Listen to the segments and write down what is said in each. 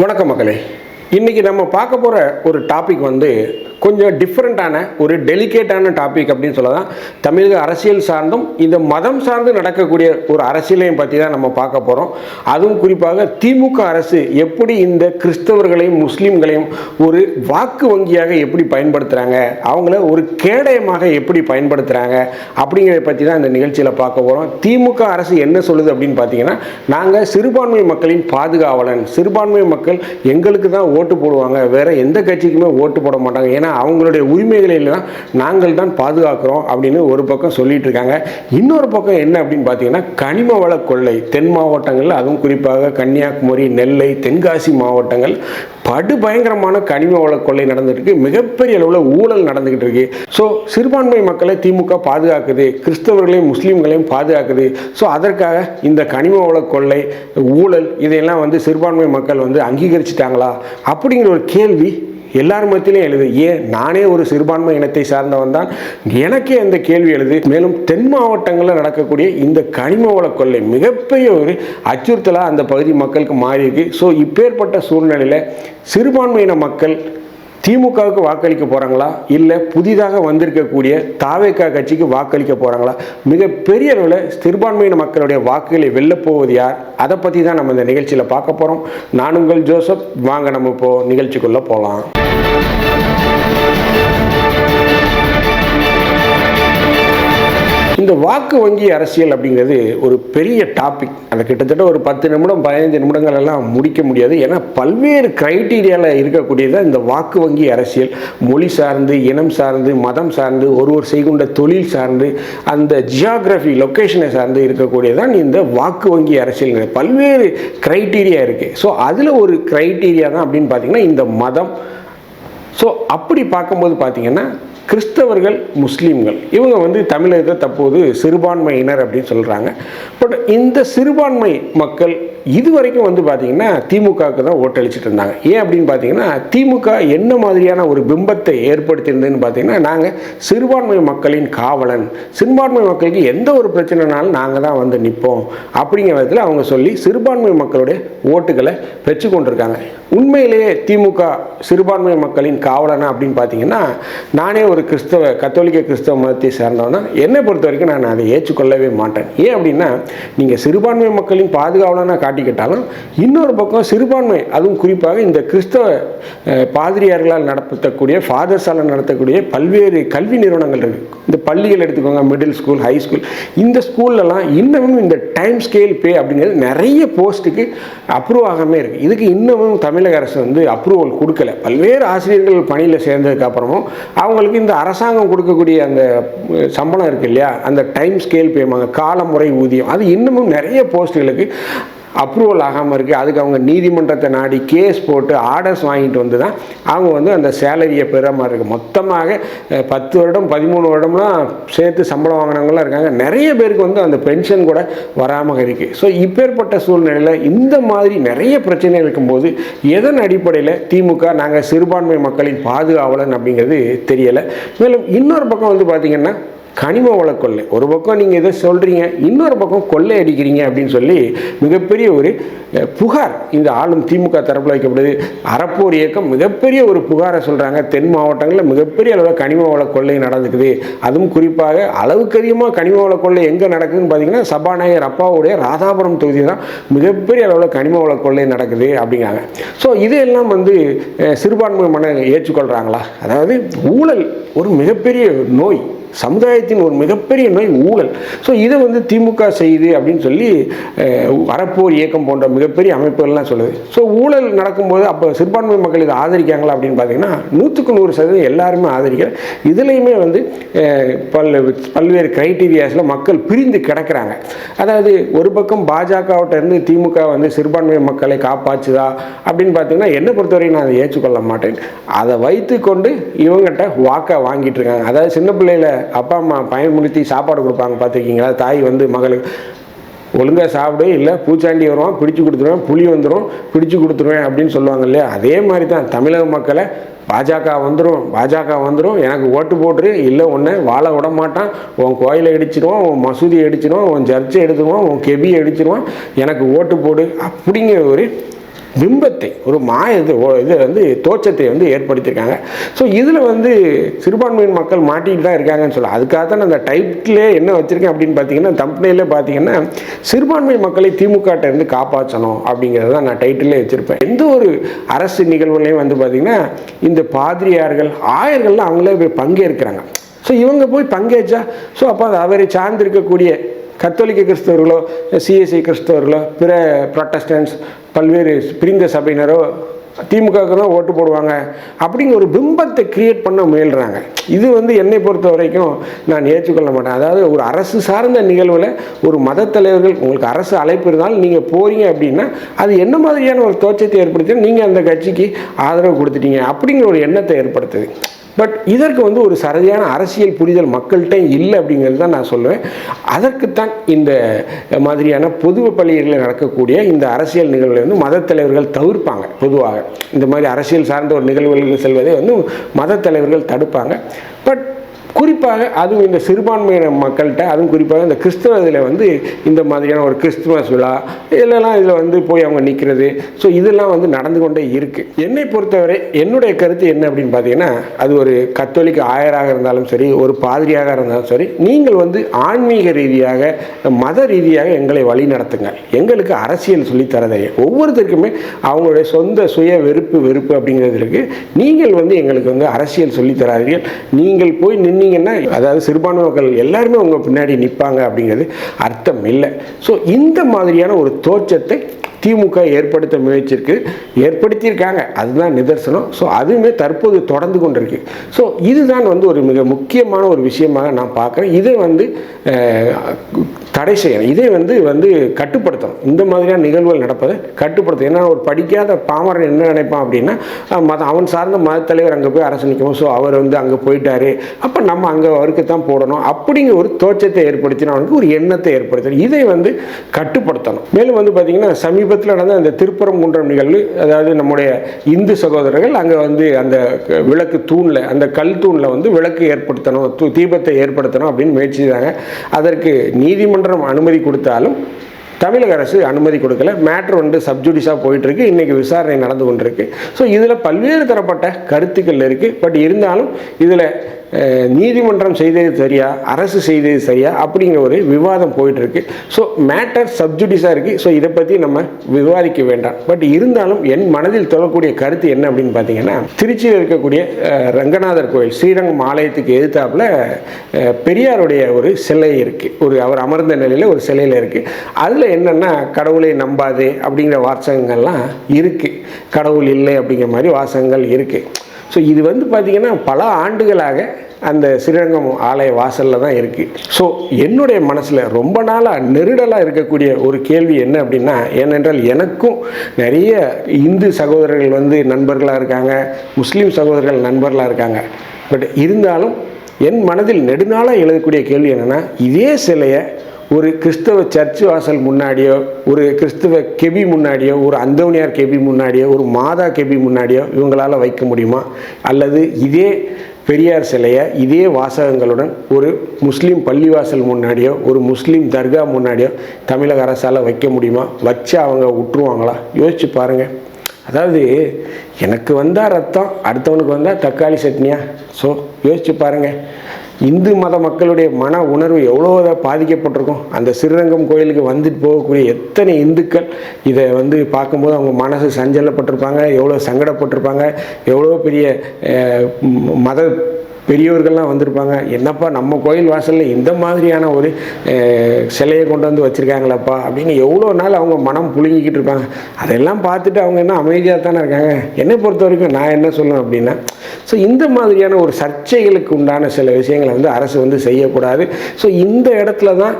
வணக்கம் மக்களே. இன்றைக்கி நம்ம பார்க்க போகிற ஒரு டாபிக் வந்து கொஞ்சம் டிஃப்ரெண்ட்டான ஒரு டெலிகேட்டான டாபிக் அப்படின்னு சொல்லலாம். தமிழக அரசியல் சார்ந்தும் இந்த மதம் சார்ந்து நடக்கக்கூடிய ஒரு அரசியலையும் பற்றி தான் நம்ம பார்க்க போகிறோம் அதுவும் குறிப்பாக திமுக அரசு எப்படி இந்த கிறிஸ்தவர்களையும் முஸ்லீம்களையும் ஒரு வாக்கு வங்கியாக எப்படி பயன்படுத்துகிறாங்க அவங்கள ஒரு கேடயமாக எப்படி பயன்படுத்துகிறாங்க அப்படிங்கிறத பற்றி தான் இந்த நிகழ்ச்சியில் பார்க்க போகிறோம் திமுக அரசு என்ன சொல்லுது அப்படின்னு பார்த்தீங்கன்னா நாங்கள் சிறுபான்மை மக்களின் பாதுகாவலன். சிறுபான்மை மக்கள் எங்களுக்கு தான் ஓட்டு போடுவாங்க. வேறு எந்த கட்சிக்குமே ஓட்டு போட மாட்டாங்க. ஏன்னா அவங்களுடைய உரிமைகளை எல்லாம் நாங்கள் தான் பாதுகாக்கிறோம் அப்படின்னு ஒரு பக்கம் சொல்லிட்டு இருக்காங்க. இன்னொரு பக்கம் என்ன அப்படின்னு பார்த்தீங்கன்னா கனிம வள கொள்ளை தென் மாவட்டங்களில் அதுவும் குறிப்பாக கன்னியாகுமரி நெல்லை தென்காசி மாவட்டங்கள் படு பயங்கரமான கனிம வள கொள்ளை நடந்துட்டு இருக்கு மிகப்பெரிய அளவில் ஊழல் நடந்துகிட்டு இருக்கு. ஸோ சிறுபான்மை மக்களை திமுக பாதுகாக்குது. கிறிஸ்தவர்களையும் முஸ்லீம்களையும் பாதுகாக்குது. ஸோ அதற்காக இந்த கனிம வள கொள்ளை ஊழல் இதையெல்லாம் வந்து சிறுபான்மை மக்கள் வந்து அங்கீகரிச்சிட்டாங்களா? அப்படிங்கிற ஒரு கேள்வி எல்லார் மத்தியிலையும் எழுது. ஏன் நானே ஒரு சிறுபான்மை இனத்தை சார்ந்தவன் தான். எனக்கே அந்த கேள்வி எழுது. மேலும் தென் மாவட்டங்களில் நடக்கக்கூடிய இந்த கனிம வள கொள்ளை மிகப்பெரிய ஒரு அச்சுறுத்தலாக அந்த பகுதி மக்களுக்கு மாறி இருக்கு ஸோ இப்பேற்பட்ட சூழ்நிலையில் சிறுபான்மையின மக்கள் திமுகவுக்கு வாக்களிக்க போகிறாங்களா இல்லை புதிதாக வந்திருக்கக்கூடிய தாவேக்கா கட்சிக்கு வாக்களிக்க போகிறாங்களா மிகப்பெரிய அளவில் சிறுபான்மையின மக்களுடைய வாக்குகளை வெல்லப்போவது யார்? அதை பற்றி தான் நம்ம இந்த நிகழ்ச்சியில் பார்க்க போகிறோம் நான் உங்கள் ஜோசப். வாங்க நம்ம இப்போது நிகழ்ச்சிக்குள்ளே போகலாம் இந்த வாக்கு வங்கி அரசியல் அப்படிங்கிறது ஒரு பெரிய டாபிக் அதை கிட்டத்தட்ட ஒரு பத்து நிமிடம் பதினைந்து நிமிடங்கள் எல்லாம் முடிக்க முடியாது. ஏன்னா பல்வேறு கிரைட்டீரியாவில் இருக்கக்கூடியது இந்த வாக்கு வங்கி அரசியல். மொழி சார்ந்து இனம் சார்ந்து மதம் சார்ந்து ஒருவர் செய்கின்ற தொழில் சார்ந்து அந்த ஜியாகிரபி லொக்கேஷனை சார்ந்து இருக்கக்கூடியதான் இந்த வாக்கு வங்கி அரசியல். பல்வேறு கிரைட்டீரியா இருக்குது ஸோ அதில் ஒரு கிரைட்டீரியா தான் அப்படின்னு பார்த்தீங்கன்னா இந்த மதம். ஸோ அப்படி பார்க்கும்போது பார்த்தீங்கன்னா கிறிஸ்தவர்கள் முஸ்லீம்கள். இவங்க வந்து தமிழகத்தில் தற்போது சிறுபான்மையினர் அப்படின்னு சொல்கிறாங்க பட் இந்த சிறுபான்மை மக்கள் இது வரைக்கும் வந்து பார்த்திங்கன்னா திமுகவுக்கு தான் ஓட்டளிச்சிட்டு இருந்தாங்க. ஏன் அப்படின்னு பார்த்தீங்கன்னா திமுக என்ன மாதிரியான ஒரு பிம்பத்தை ஏற்படுத்தியிருந்ததுன்னு பார்த்தீங்கன்னா நாங்கள் சிறுபான்மை மக்களின் காவலன். சிறுபான்மை மக்களுக்கு எந்த ஒரு பிரச்சனைனாலும் நாங்கள் தான் வந்து நிற்போம் அப்படிங்கிற விதத்தில் அவங்க சொல்லி சிறுபான்மை மக்களுடைய ஓட்டுகளை பெற்று கொண்டிருக்காங்க உண்மையிலேயே திமுக சிறுபான்மை மக்களின் காவலனா அப்படின்னு பார்த்தீங்கன்னா நானே ஒரு கிறிஸ்தவ கத்தோலிக்க கிறிஸ்தவ மதத்தை சேர்ந்தவனா. என்னை பொறுத்த வரைக்கும் நான் அதை ஏற்றுக்கொள்ளவே மாட்டேன். ஏன் அப்படின்னா நீங்கள் சிறுபான்மை மக்களின் பாதுகாவலனா காட்டிக்கிட்டாலும் இன்னொரு பக்கம் சிறுபான்மை அதுவும் குறிப்பாக இந்த கிறிஸ்தவ பாதிரியார்களால் நடத்தக்கூடிய ஃபாதர்ஸால் நடத்தக்கூடிய பல்வேறு கல்வி நிறுவனங்கள் இருக்குது இந்த பள்ளிகள் எடுத்துக்கோங்க மிடில் ஸ்கூல் ஹை ஸ்கூல் இந்த ஸ்கூல்லலாம் இன்னமும் இந்த டைம் ஸ்கேல் பே அப்படிங்கிறது நிறைய போஸ்ட்டுக்கு அப்ரூவ் ஆகாமே இருக்குது இதுக்கு இன்னமும் தமிழ் தமிழக அரசு வந்து அப்ரூவல் கொடுக்கல. பல்வேறு ஆசிரியர்கள் பணியில் சேர்ந்ததுக்கு அப்புறமும் அவங்களுக்கு இந்த அரசாங்கம் கொடுக்கக்கூடிய அந்த சம்பளம் இருக்கு இல்லையா? அந்த டைம் ஸ்கேல் பேமாங்க காலமுறை ஊதியம் அது இன்னமும் நிறைய போஸ்ட்டுகளுக்கு அப்ரூவல் ஆகாமல் இருக்குது அதுக்கு அவங்க நீதிமன்றத்தை நாடி கேஸ் போட்டு ஆர்டர்ஸ் வாங்கிட்டு வந்து தான் அவங்க வந்து அந்த சேலரியை பெற மாதிரி இருக்குது மொத்தமாக பத்து வருடம் பதிமூணு வருடம்லாம் சேர்த்து சம்பளம் வாங்கினவங்களாம் இருக்காங்க. நிறைய பேருக்கு வந்து அந்த பென்ஷன் கூட வராமல் இருக்குது ஸோ இப்பேற்பட்ட சூழ்நிலையில் இந்த மாதிரி நிறைய பிரச்சனை இருக்கும்போது எதன் அடிப்படையில் திமுக நாங்கள் சிறுபான்மை மக்களின் பாதுகாவலன் அப்படிங்கிறது தெரியலை. மேலும் இன்னொரு பக்கம் வந்து பார்த்திங்கன்னா கனிம வள கொள்ளை. ஒரு பக்கம் நீங்கள் இதை சொல்கிறீங்க இன்னொரு பக்கம் கொள்ளை அடிக்கிறீங்க அப்படின்னு சொல்லி மிகப்பெரிய ஒரு புகார் இந்த ஆளும் திமுக தரப்பில் வைக்கப்படுது. அறப்போர் இயக்கம் மிகப்பெரிய ஒரு புகாரை சொல்கிறாங்க தென் மாவட்டங்களில் மிகப்பெரிய அளவில் கனிம வள கொள்ளை நடந்துக்குது. அதுவும் குறிப்பாக அளவுக்கு அதிகமாக கனிம வள கொள்ளை எங்கே நடக்குதுன்னு பார்த்தீங்கன்னா சபாநாயகர் அப்பாவுடைய ராதாபுரம் தொகுதி தான் மிகப்பெரிய அளவில் கனிம வள கொள்ளை நடக்குது அப்படிங்கிறாங்க. ஸோ இதையெல்லாம் வந்து சிறுபான்மை மன ஏற்றுக்கொள்கிறாங்களா அதாவது ஊழல் ஒரு மிகப்பெரிய நோய். சமுதாயத்தின் ஒரு மிகப்பெரிய நோய் ஊழல். ஸோ இதை வந்து திமுக செய்யுது அப்படின்னு சொல்லி வரப்போர் அறப்போர் இயக்கம் போன்ற மிகப்பெரிய அமைப்புகள்லாம் சொல்லுது. ஸோ ஊழல் நடக்கும்போது அப்போ சிறுபான்மை மக்கள் இதை ஆதரிக்காங்களா அப்படின்னு பார்த்தீங்கன்னா நூற்றுக்கு நூறு சதவீதம் எல்லாருமே ஆதரிக்கிற இதுலேயுமே வந்து பல் பல்வேறு கிரைட்டீரியாஸில் மக்கள் பிரிந்து கிடக்கிறாங்க. அதாவது ஒரு பக்கம் பாஜகவிட்ட இருந்து திமுக வந்து சிறுபான்மை மக்களை காப்பாற்றுதா அப்படின்னு பார்த்தீங்கன்னா என்னை பொறுத்தவரையும் நான் அதை ஏற்றுக்கொள்ள மாட்டேன். அதை வைத்து கொண்டு இவங்ககிட்ட வாக்கை வாங்கிட்டு இருக்காங்க. அதாவது சின்ன பிள்ளையில அப்பா அம்மா பயன்படுத்தி சாப்பாடு கொடுப்பாங்க பார்த்துருக்கீங்களா? தாய் வந்து மகளுக்கு ஒழுங்காக சாப்பிடு இல்லை பூச்சாண்டி வருவான் பிடிச்சு கொடுத்துருவேன் புளி வந்துடும் பிடிச்சு கொடுத்துருவேன் அப்படின்னு சொல்லுவாங்க இல்லையா? அதே மாதிரி தான் தமிழக மக்களை பாஜக வந்துடும் பாஜக வந்துடும் எனக்கு ஓட்டு போட்டுரு இல்லை ஒன்று வாழ விட மாட்டான் உன் கோயிலை அடிச்சிடுவான் உன் மசூதி அடிச்சிடுவோம் உன் சர்ச்சை எடுத்துருவான் உன் கெபியை அடிச்சிருவான் எனக்கு ஓட்டு போடு அப்படிங்கிற ஒரு பிம்பத்தை ஒரு மாய இது ஓ- இது வந்து தோற்றத்தை வந்து ஏற்படுத்தியிருக்காங்க. ஸோ இதில் வந்து சிறுபான்மையின் மக்கள் மாட்டிகிட்டு தான் இருக்காங்கன்னு சொல்ல அதுக்காக தான் அந்த டைட்டிலே என்ன வச்சுருக்கேன் அப்படின்னு பார்த்தீங்கன்னா தம்பனையிலே பார்த்தீங்கன்னா சிறுபான்மை மக்களை திமுக இருந்து காப்பாற்றணும் அப்படிங்கிறது தான் நான் டைட்டிலே வச்சுருப்பேன். எந்த ஒரு அரசு நிகழ்வுலையும் வந்து பார்த்தீங்கன்னா இந்த பாதிரியார்கள் ஆயர்கள்லாம் அவங்களே போய் பங்கேற்கிறாங்க. ஸோ இவங்க போய் பங்கேற்றா ஸோ அப்போ அது அவரை சார்ந்திருக்கக்கூடிய கத்தோலிக்க கிறிஸ்தவர்களோ சிஎஸ்சி கிறிஸ்தவர்களோ பிற ப்ரொட்டஸ்டன்ஸ் பல்வேறு பிரிந்த சபையினரோ திமுகவுக்கு தான் ஓட்டு போடுவாங்க அப்படிங்கிற ஒரு பிம்பத்தை கிரியேட் பண்ண முயல்கிறாங்க இது வந்து என்னை பொறுத்த வரைக்கும் நான் ஏற்றுக்கொள்ள மாட்டேன். அதாவது ஒரு அரசு சார்ந்த நிகழ்வில் ஒரு மத தலைவர்கள் உங்களுக்கு அரசு அழைப்பு இருந்தாலும் நீங்கள் போகிறீங்க அப்படின்னா அது என்ன மாதிரியான ஒரு தோற்றத்தை ஏற்படுத்தி நீங்கள் அந்த கட்சிக்கு ஆதரவு கொடுத்துட்டீங்க அப்படிங்கிற ஒரு எண்ணத்தை ஏற்படுத்துது. பட் இதற்கு வந்து ஒரு சரியான அரசியல் புரிதல் மக்கள்கிட்ட இல்லை அப்படிங்கிறது தான் நான் சொல்லுவேன். அதற்குத்தான் இந்த மாதிரியான பொது பள்ளிகளில் நடக்கக்கூடிய இந்த அரசியல் நிகழ்வுகளை வந்து மத தலைவர்கள் தவிர்ப்பாங்க. பொதுவாக இந்த மாதிரி அரசியல் சார்ந்த ஒரு நிகழ்வுகளுக்கு செல்வதை வந்து மத தலைவர்கள் தடுப்பாங்க. பட் குறிப்பாக அதுவும் இந்த சிறுபான்மையின மக்கள்கிட்ட அதுவும் குறிப்பாக இந்த கிறிஸ்தவ இதில் வந்து இந்த மாதிரியான ஒரு கிறிஸ்துமஸ் விழா இதெல்லாம் இதில் வந்து போய் அவங்க நிற்கிறது ஸோ இதெல்லாம் வந்து நடந்து கொண்டே இருக்குது என்னை பொறுத்தவரை என்னுடைய கருத்து என்ன அப்படின்னு பார்த்தீங்கன்னா அது ஒரு கத்தோலிக்க ஆயராக இருந்தாலும் சரி ஒரு பாதிரியாக இருந்தாலும் சரி நீங்கள் வந்து ஆன்மீக ரீதியாக மத ரீதியாக எங்களை வழி நடத்துங்க எங்களுக்கு அரசியல் சொல்லித்தரதை ஒவ்வொருத்தருக்குமே அவங்களுடைய சொந்த சுய வெறுப்பு வெறுப்பு அப்படிங்கிறது இருக்குது நீங்கள் வந்து எங்களுக்கு வந்து அரசியல் சொல்லித் தராதீர்கள். நீங்கள் போய் நின்று சொன்னீங்கன்னா அதாவது சிறுபான்மை மக்கள் எல்லாருமே உங்கள் பின்னாடி நிற்பாங்க அப்படிங்கிறது அர்த்தம் இல்லை. ஸோ இந்த மாதிரியான ஒரு தோற்றத்தை திமுக ஏற்படுத்த முயற்சிக்கு ஏற்படுத்தியிருக்காங்க. அதுதான் நிதர்சனம். ஸோ அதுவுமே தற்போது தொடர்ந்து கொண்டிருக்கு. ஸோ இதுதான் வந்து ஒரு மிக முக்கியமான ஒரு விஷயமாக நான் பார்க்குறேன். இதை வந்து தடை செய்யணும். இதை வந்து வந்து கட்டுப்படுத்தணும். இந்த மாதிரியான நிகழ்வுகள் நடப்பதை கட்டுப்படுத்தணும். ஏன்னா ஒரு படிக்காத பாமரன் என்ன நினைப்பான் அப்படின்னா மத அவன் சார்ந்த மத தலைவர் அங்கே போய் அரசு நிற்கும் ஸோ அவர் வந்து அங்கே போயிட்டாரு. அப்போ நம்ம அங்கே அவருக்கு தான் போடணும். அப்படிங்கிற ஒரு தோற்றத்தை ஏற்படுத்தினா அவனுக்கு ஒரு எண்ணத்தை ஏற்படுத்தணும். இதை வந்து கட்டுப்படுத்தணும். மேலும் வந்து பார்த்தீங்கன்னா சமீபத்தில் நடந்த அந்த திருப்பரங்குன்றம் நிகழ்வு அதாவது நம்முடைய இந்து சகோதரர்கள் அங்கே வந்து அந்த விளக்கு தூணில் அந்த கல் தூணில் வந்து விளக்கு ஏற்படுத்தணும் தூ- தீபத்தை ஏற்படுத்தணும் அப்படின்னு முயற்சி செய்தாங்க அதற்கு நீதிமன்றம் அனுமதி கொடுத்தாலும் தமிழக அரசு அனுமதி கொடுக்கல. மேட்ரு வந்து சப்ஜுடிஸாக போயிட்டுருக்கு. இன்றைக்கி விசாரணை நடந்து கொண்டிருக்கு. ஸோ இதில் பல்வேறு தரப்பட்ட கருத்துக்கள் இருக்குது பட் இருந்தாலும் இதில் நீதிமன்றம் செய்தது சரியா அரசு செய்தது சரியா அப்படிங்கிற ஒரு விவாதம் போயிட்டுருக்கு. ஸோ மேட்டர் சப்ஜுடிஸாக இருக்குது ஸோ இதை பற்றி நம்ம விவாதிக்க வேண்டாம். பட் இருந்தாலும் என் மனதில் தொழக்கூடிய கருத்து என்ன அப்படின்னு பார்த்தீங்கன்னா திருச்சியில் இருக்கக்கூடிய ரங்கநாதர் கோயில் ஸ்ரீரங்கம் ஆலயத்துக்கு எதிர்த்தாப்புல பெரியாருடைய ஒரு சிலை இருக்குது ஒரு அவர் அமர்ந்த நிலையில் ஒரு சிலையில் இருக்குது அதில் என்னென்னா கடவுளை நம்பாது அப்படிங்கிற வாசகங்கள்லாம் இருக்குது கடவுள் இல்லை அப்படிங்கிற மாதிரி வாசகங்கள் இருக்குது ஸோ இது வந்து பார்த்திங்கன்னா பல ஆண்டுகளாக அந்த ஸ்ரீரங்கம் ஆலய வாசலில் தான் இருக்குது ஸோ என்னுடைய மனசில் ரொம்ப நாளாக நெருடலாக இருக்கக்கூடிய ஒரு கேள்வி என்ன அப்படின்னா ஏனென்றால் எனக்கும் நிறைய இந்து சகோதரர்கள் வந்து நண்பர்களாக இருக்காங்க முஸ்லீம் சகோதரர்கள் நண்பர்களாக இருக்காங்க. பட் இருந்தாலும் என் மனதில் நெடுநாளாக எழுதக்கூடிய கேள்வி என்னென்னா இதே சிலையை ஒரு கிறிஸ்தவ சர்ச் வாசல் முன்னாடியோ ஒரு கிறிஸ்தவ கெபி முன்னாடியோ ஒரு அந்தோனியார் கெபி முன்னாடியோ ஒரு மாதா கெபி முன்னாடியோ இவங்களால் வைக்க முடியுமா? அல்லது இதே பெரியார் சிலையை இதே வாசகங்களுடன் ஒரு முஸ்லீம் பள்ளிவாசல் முன்னாடியோ ஒரு முஸ்லீம் தர்கா முன்னாடியோ தமிழக அரசால் வைக்க முடியுமா? வச்சு அவங்க விட்டுருவாங்களா யோசிச்சு பாருங்கள் அதாவது எனக்கு வந்தால் ரத்தம் அடுத்தவனுக்கு வந்தால் தக்காளி சட்னியா? ஸோ யோசிச்சு பாருங்கள் இந்து மத மக்களுடைய மன உணர்வு எவ்வளோ பாதிக்கப்பட்டிருக்கும்? அந்த ஸ்ரீரங்கம் கோயிலுக்கு வந்துட்டு போகக்கூடிய எத்தனை இந்துக்கள் இதை வந்து பார்க்கும்போது அவங்க மனசு சஞ்சலப்பட்டிருப்பாங்க எவ்வளோ சங்கடப்பட்டிருப்பாங்க எவ்வளோ பெரிய மத பெரியவர்கள்லாம் வந்திருப்பாங்க. என்னப்பா நம்ம கோயில் வாசலில் இந்த மாதிரியான ஒரு சிலையை கொண்டு வந்து வச்சுருக்காங்களப்பா அப்படின்னு எவ்வளோ நாள் அவங்க மனம் புழுங்கிக்கிட்டு இருப்பாங்க. அதெல்லாம் பார்த்துட்டு அவங்க என்ன அமைதியாக தானே இருக்காங்க? என்னை பொறுத்த வரைக்கும் நான் என்ன சொல்லுவேன் அப்படின்னா ஸோ இந்த மாதிரியான ஒரு சர்ச்சைகளுக்கு உண்டான சில விஷயங்களை வந்து அரசு வந்து செய்யக்கூடாது. ஸோ இந்த இடத்துல தான்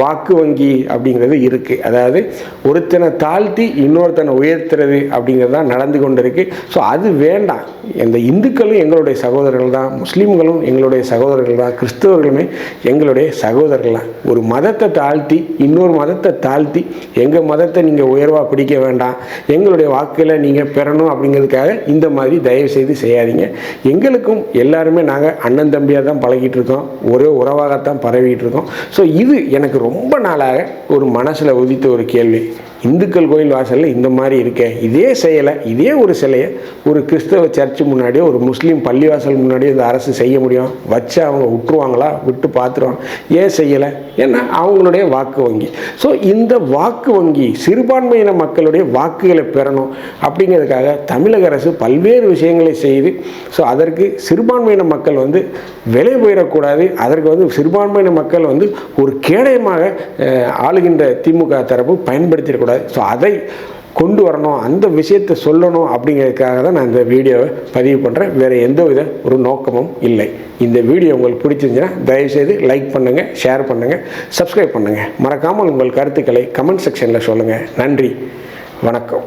வாக்கு வங்கி அப்படிங்கிறது இருக்குது அதாவது ஒருத்தனை தாழ்த்தி இன்னொருத்தனை உயர்த்துறது அப்படிங்கிறது தான் நடந்து கொண்டு இருக்குது ஸோ அது வேண்டாம். இந்த இந்துக்களும் எங்களுடைய சகோதரர்கள் தான் முஸ்லீம்களும் எங்களுடைய சகோதரர்கள் தான் கிறிஸ்தவர்களுமே எங்களுடைய சகோதரர்கள் தான். ஒரு மதத்தை தாழ்த்தி இன்னொரு மதத்தை தாழ்த்தி எங்கள் மதத்தை நீங்கள் உயர்வாக பிடிக்க வேண்டாம் எங்களுடைய வாக்கில் நீங்கள் பெறணும் அப்படிங்கிறதுக்காக இந்த மாதிரி தயவு செய்து செய்யாதீங்க. எங்களுக்கும் எல்லாருமே நாங்கள் அண்ணன் தம்பியாக தான் பழகிட்டு இருக்கோம். ஒரே உறவாகத்தான் பரவிட்டு இருக்கோம். ஸோ இது எனக்கு ரொம்ப நாளாக ஒரு மனசில் உதித்த ஒரு கேள்வி. இந்துக்கள் கோயில் வாசலில் இந்த மாதிரி இருக்கே. இதே செயலை இதே ஒரு சிலையை ஒரு கிறிஸ்தவ சர்ச்சு முன்னாடியோ ஒரு முஸ்லீம் பள்ளிவாசல் முன்னாடியோ இந்த அரசு செய்ய முடியும். வச்சு அவங்க விட்டுருவாங்களா விட்டு பார்த்துருவாங்க ஏன் செய்யலை? ஏன்னா அவங்களுடைய வாக்கு வங்கி. ஸோ இந்த வாக்கு வங்கி சிறுபான்மையின மக்களுடைய வாக்குகளை பெறணும் அப்படிங்கிறதுக்காக தமிழக அரசு பல்வேறு விஷயங்களை செய்து ஸோ அதற்கு சிறுபான்மையின மக்கள் வந்து விலை போயிடக்கூடாது அதற்கு வந்து சிறுபான்மையின மக்கள் வந்து ஒரு கேடயமாக ஆளுகின்ற திமுக தரப்பு பயன்படுத்திடக்கூடாது. ஸோ அதை கொண்டு வரணும் அந்த விஷயத்தை சொல்லணும் அப்படிங்கிறதுக்காக தான் நான் இந்த வீடியோவை பதிவு பண்ணுறேன் வேறு எந்த வித ஒரு நோக்கமும் இல்லை. இந்த வீடியோ உங்களுக்கு பிடிச்சிருந்துச்சுன்னா தயவுசெய்து லைக் பண்ணுங்கள் ஷேர் பண்ணுங்கள் சப்ஸ்கிரைப் பண்ணுங்கள் மறக்காமல் உங்கள் கருத்துக்களை கமெண்ட் செக்ஷனில் சொல்லுங்கள் நன்றி. வணக்கம்.